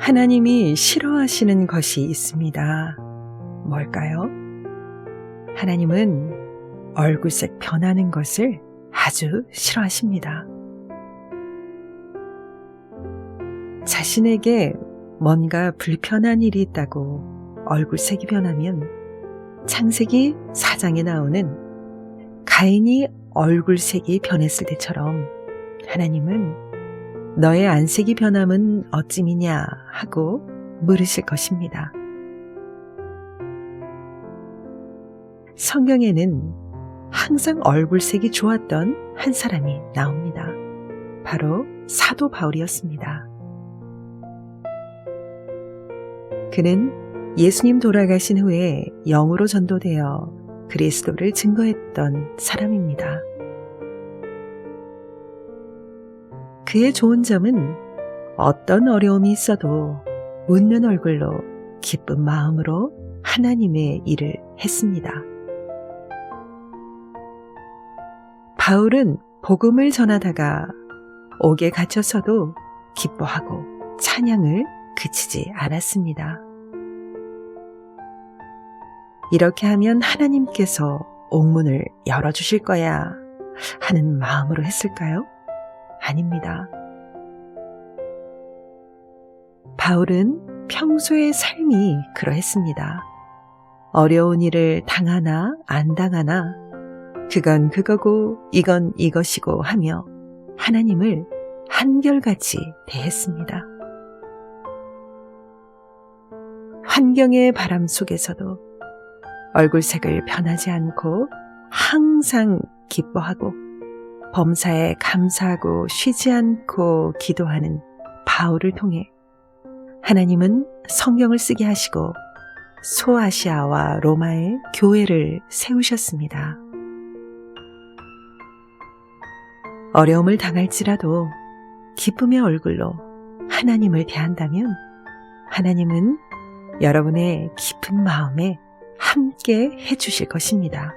하나님이 싫어하시는 것이 있습니다. 뭘까요? 하나님은 얼굴색 변하는 것을 아주 싫어하십니다. 자신에게 뭔가 불편한 일이 있다고 얼굴색이 변하면 창세기 4장에 나오는 가인이 얼굴색이 변했을 때처럼 하나님은 너의 안색이 변함은 어찌미냐 하고 물으실 것입니다. 성경에는 항상 얼굴색이 좋았던 한 사람이 나옵니다. 바로 사도 바울이었습니다. 그는 예수님 돌아가신 후에 영으로 전도되어 그리스도를 증거했던 사람입니다. 그의 좋은 점은 어떤 어려움이 있어도 웃는 얼굴로 기쁜 마음으로 하나님의 일을 했습니다. 바울은 복음을 전하다가 옥에 갇혀서도 기뻐하고 찬양을 그치지 않았습니다. 이렇게 하면 하나님께서 옥문을 열어주실 거야 하는 마음으로 했을까요? 아닙니다. 바울은 평소의 삶이 그러했습니다. 어려운 일을 당하나 안 당하나 그건 그거고 이건 이것이고 하며 하나님을 한결같이 대했습니다. 환경의 바람 속에서도 얼굴색을 변하지 않고 항상 기뻐하고 범사에 감사하고 쉬지 않고 기도하는 바울을 통해 하나님은 성경을 쓰게 하시고 소아시아와 로마의 교회를 세우셨습니다. 어려움을 당할지라도 기쁨의 얼굴로 하나님을 대한다면 하나님은 여러분의 깊은 마음에 함께 해주실 것입니다.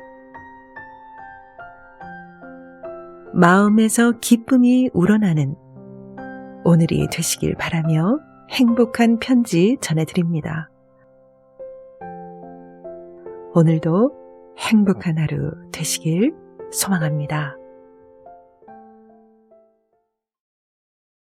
마음에서 기쁨이 우러나는 오늘이 되시길 바라며 행복한 편지 전해드립니다. 오늘도 행복한 하루 되시길 소망합니다.